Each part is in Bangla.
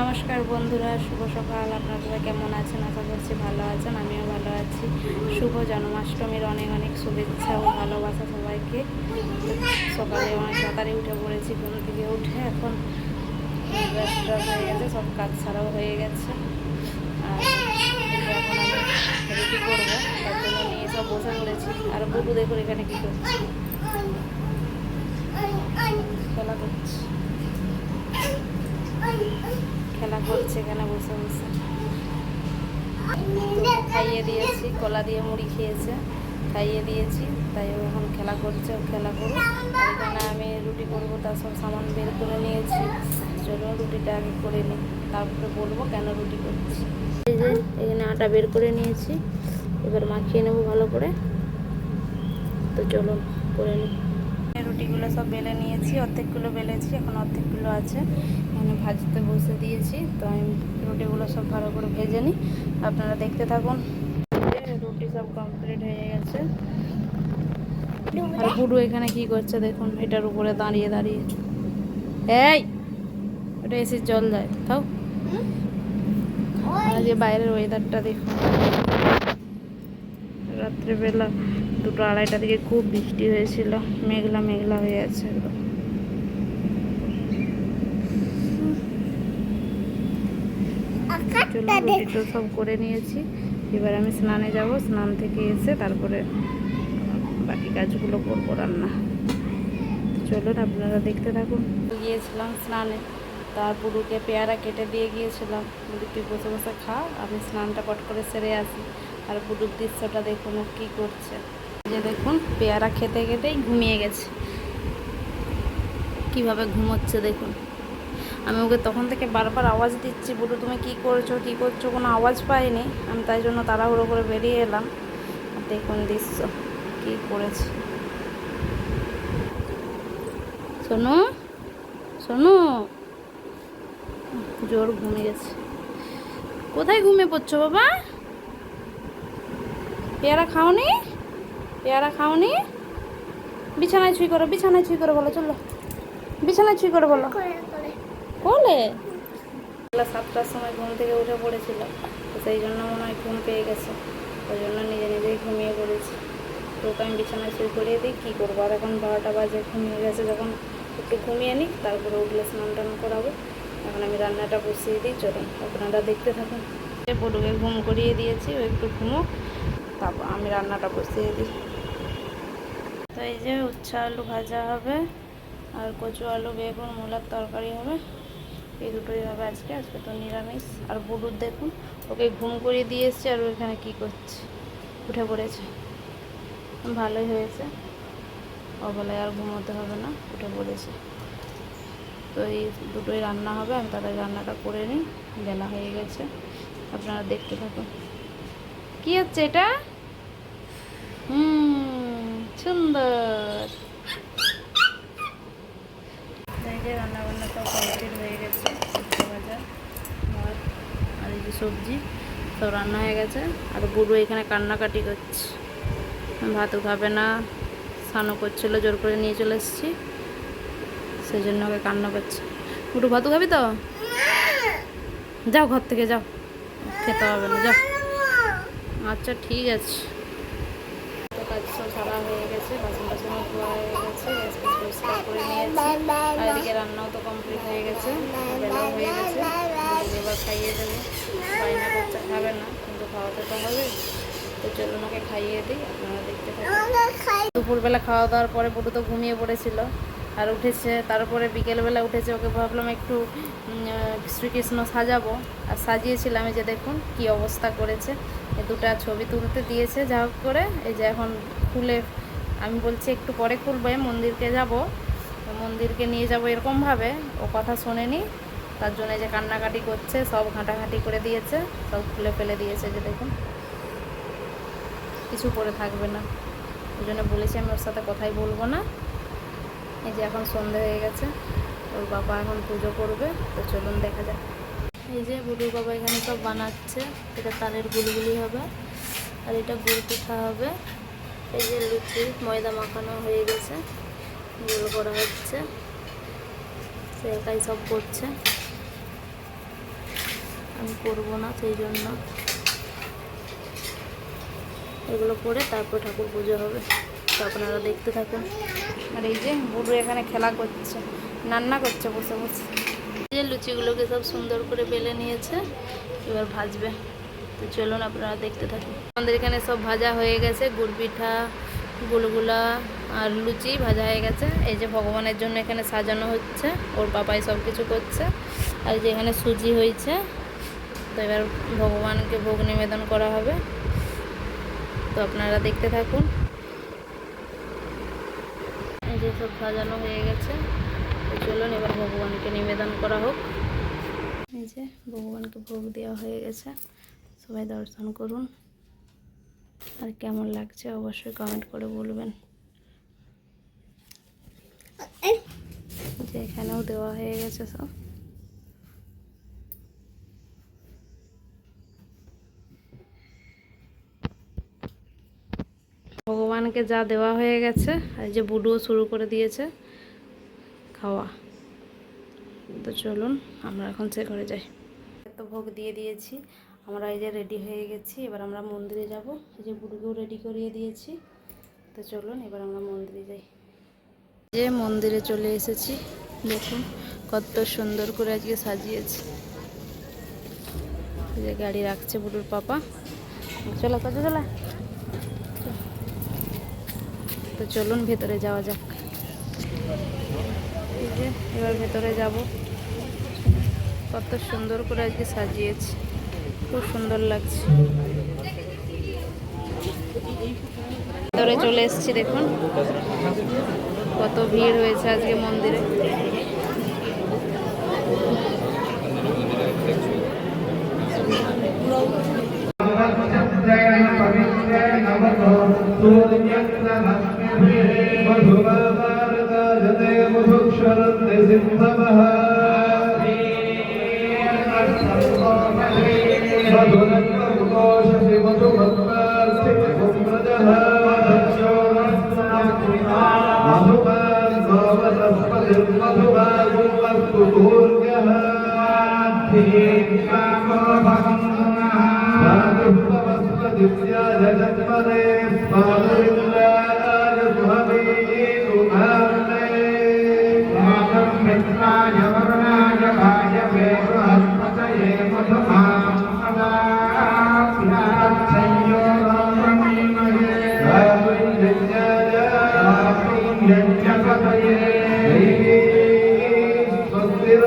নমস্কার বন্ধুরা, শুভ সকাল। আপনারা কেমন আছেন? আশা করছি ভালো আছেন, আমিও ভালো আছি। শুভ জন্মাষ্টমীর অনেক অনেক শুভেচ্ছা ও ভালোবাসা সবাইকে। সকালে অনেক তাড়াতাড়ি উঠে পড়েছি, ঘুম থেকে উঠে এখন ট্রাশ হয়ে গেছে, সব কাজ ছাড়াও হয়ে গেছে। আর এখন আমি করব? তার জন্য নিয়ে সব বসে পড়েছি। আর বুবু দেখুন এখানে কী করছে। খেলা করছে। খেলা করছে এখানে বসে বসে। খাইয়ে দিয়েছি, কলা দিয়ে মুড়ি খেয়েছে, খাইয়ে দিয়েছি, তাই ও এখন খেলা করছে, ও খেলা করুক। এখানে আমি রুটি করব, তার সব সামান বের করে নিয়েছি। চলো রুটিটা আগে করে নিই, তারপরে বলব কেন রুটি করছি। এই যে, এখানে আটা বের করে নিয়েছি, এবার মাখিয়ে নেব ভালো করে। তো চলো, করে নিই। রুটিগুলো সব বেলে নিয়েছি, অর্ধেকগুলো বেলেছি, এখন অর্ধেকগুলো আছে। এখানে ভাজতে বসে দিয়েছি, তো আমি রুটিগুলো সব ভালো করে ভেজে নিই। আপনারা দেখতে থাকুন। রুটি সব কমপ্লিট হয়ে গেছে। আর পুরো এখানে কি করছে দেখুন, এটার উপরে দাঁড়িয়ে দাঁড়িয়ে। এই, ওটা এসে জল যায় তাও যে বাইরের ওয়েদারটা দেখুন। রাত্রেবেলা দুটো আড়াইটা দিকে খুব বৃষ্টি হয়েছিল। মেঘলা মেঘলা হয়ে আছে একদম চলো রুটি তো সব করে নিয়েছি। এবার আমি স্নানে যাব স্নান থেকে এসে তারপরে বাকি কাজগুলো করব রান্না। চলুন আপনারা দেখতে থাকুন। গিয়েছিলাম স্নানে তার পুরুকে পেয়ারা কেটে দিয়ে গিয়েছিলাম। তুই বসে বসে খা আমি স্নানটা পট করে সেরে আসি। আর পুরুর দৃশ্যটা দেখুন ও কী করছে। যে দেখুন, পেয়ারা খেতে খেতেই ঘুমিয়ে গেছে। কীভাবে ঘুমোচ্ছে দেখুন। আমি ওকে তখন থেকে বারবার আওয়াজ দিচ্ছি, বুড়ো, তুমি কি করছ কি করছ? কোনো আওয়াজ পাইনি। আমি তাই জন্য তাড়াহুড়ো করে বেরিয়ে এলাম। দেখুন দৃশ্য কী করেছে। শোনো শোনো জোর ঘুমিয়ে গেছে। কোথায় ঘুমিয়ে পড়ছো বাবা? পেয়ারা খাওনি? পেয়ারা খাওনি? বিছানায় ছুঁই করো বিছানায় ছুঁই করে বলো চলো। বিছানায় ছুঁই করে বলো। কোলে? বেলা সাতটার সময় ঘুম থেকে উঠে পড়েছিল তো সেই জন্য মনে হয় ঘুম পেয়ে গেছে। ওই জন্য নিজে নিজেই ঘুমিয়ে পড়েছি। তো ওকে আমি বিছানায় শুয়ে করিয়ে দিই কী করব? আর এখন বারোটা বাজে ঘুমিয়ে গেছে। যখন একটু ঘুমিয়ে নিই তারপরে উঠলে স্নান টান করাবো। এখন আমি রান্নাটা বসিয়ে দিই চলুন আপনারা দেখতে থাকুন। পটুকে ঘুম করিয়ে দিয়েছি ও একটু ঘুমুক তারপর আমি রান্নাটা বসিয়ে দিই। তো এই যে উচ্ছা আলু ভাজা হবে আর কচু আলু, বেগুন, মূলার তরকারি হবে। এই দুটোই হবে আজকে। আজকে তো নিরামিষ। আর বুডুর দেখুন, ওকে ঘুম করিয়ে দিয়ে এসছি আর ও এখানে কী করছে? উঠে পড়েছে। ভালোই হয়েছে। অবেলায় আর ঘুমোতে হবে না, উঠে পড়েছে। তো এই দুটোই রান্না হবে। আমি তাদের রান্নাটা করে নিই। বেলা হয়ে গেছে। আপনারা দেখতে থাকুন। কি হচ্ছে এটা? হুম। সুন্দর সব হয়ে গেছে আর এই যে সবজি, সব রান্না হয়ে গেছে। আর বুড়ো এখানে কান্নাকাটি করছে। ভাতও খাবে না, স্নানও করছিল, জোর করে নিয়ে চলে এসেছি। সেই জন্য ওকে কান্না করছে। বুড়ো, ভাতও খাবি তো? যাও ঘর থেকে, যাও। খেতে হবে না, যাও। আচ্ছা ঠিক আছে তো কাজ সব সারা হয়ে গেছে বাসন টাসন ধোয়া হয়ে গেছে গ্যাস ফ্যাস পরিষ্কার করে নিয়েছি আর এদিকে রান্নাও তো কমপ্লিট হয়ে গেছে, বেলাও হয়ে গেছে এবার খাইয়ে দেবো। বায়না করছে খাবে না, কিন্তু খাওয়াতে তো হবে। তো চলুন ওকে খাইয়ে দিই, আপনারা দেখতে থাকুন। দুপুরবেলা খাওয়া দাওয়ার পরে বুড়ো তো ঘুমিয়ে পড়েছিল, আর উঠেছে, তারপরে বিকেলবেলা উঠেছে, ওকে ভাবলাম একটু শ্রীকৃষ্ণ সাজাবো। আর সাজিয়েছিলাম এই যে দেখুন, কি অবস্থা করেছে। দুটা ছবি তুলতে দিয়েছে, যা হোক করে, এই যে এখন খুলে, আমি বলছি একটু পরে খুলবো মন্দিরকে যাব। মন্দিরকে নিয়ে যাব এরকমভাবে। ও কথা শোনেনি। তার জন্য যে কান্নাকাটি করছে, সব ঘাঁটাঘাঁটি করে দিয়েছে, সব খুলে ফেলে দিয়েছে যে দেখুন। কিছু পরে থাকবে না। ওই জন্য বলেছি আমি ওর সাথে কথাই বলব না। এই যে এখন সন্ধে হয়ে গেছে, ওর বাবা এখন পুজো করবে, তো চলুন দেখা যাক। এই যে বুড়ুর বাবা এখানে সব বানাচ্ছে, এটা তালের গুলগুলি হবে, আর এটা গুড় পিঠা হবে। এই যে লুচি, ময়দা মাখানো হয়ে গেছে। গোল করা হচ্ছে। সে একাই সব করছে। আমি করব না সেই জন্য। এগুলো করে তারপর ঠাকুর পুজো হবে। তো আপনারা দেখতে থাকুন। আর এই যে বুড়ো এখানে খেলা করছে, রান্না করছে বসে বসে। যে লুচিগুলোকে সব সুন্দর করে বেলে নিয়েছে, এবার ভাজবে। তো চলুন আপনারা দেখতে থাকুন। আমাদের এখানে সব ভাজা হয়ে গেছে, গুড় পিঠা গুলগুলা আর লুচি ভাজা হয়ে গেছে। এই যে ভগবানের জন্য এখানে সাজানো হচ্ছে, ওর পাপাই সব কিছু করছে। আর যে এখানে সুজি হয়েছে, তো এবার ভগবানকে ভোগ নিবেদন করা হবে। তো আপনারা দেখতে থাকুন। এই যে সব সাজানো হয়ে গেছে। তো চলুন, এবার ভগবানকে নিবেদন করা হোক। এই যে ভগবানকে ভোগ দেওয়া হয়ে গেছে। সবাই দর্শন করুন। আর কেমন লাগছে অবশ্যই কমেন্ট করে বলবেন। যে এখানেও দেওয়া হয়ে গেছে সব। ভগবানকে যা দেওয়া হয়ে গেছে, আর যে বুডুও শুরু করে দিয়েছে, খাওয়া। তো চলুন, আমরা এখন সে ঘরে যাই। তো ভোগ দিয়ে দিয়েছি, আমরা এই যে রেডি হয়ে গেছি, এবার আমরা মন্দিরে যাব। এই যে বুড়ুকেও রেডি করিয়ে দিয়েছি। তো চলুন, এবার আমরা মন্দিরে যাই। যে মন্দিরে চলে এসেছি। দেখুন, কত সুন্দর করে আজকে সাজিয়েছে। যে গাড়ি রাখছে বুড়ুর পাপা। চলো কত চলা। তো চলুন, ভেতরে যাওয়া যাক। যে, এবার ভেতরে যাব। কত সুন্দর করে আজকে সাজিয়েছে। খুব সুন্দর লাগছে। ভেতরে চলে এসেছি, দেখুন। কত ভিড় হয়েছে আজকে মন্দিরে देवं विद्वभवत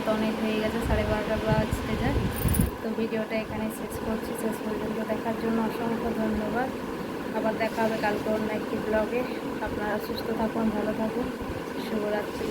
রাত অনেক হয়ে গেছে, সাড়ে বারোটা বাজতে যায়। তো ভিডিওটা এখানে শেষ করছি। শেষ পর্যন্ত দেখার জন্য অসংখ্য ধন্যবাদ। আবার দেখা হবে কালকে অন্য একটি ব্লগে আপনারা সুস্থ থাকুন, ভালো থাকুন। শুভরাত্রি।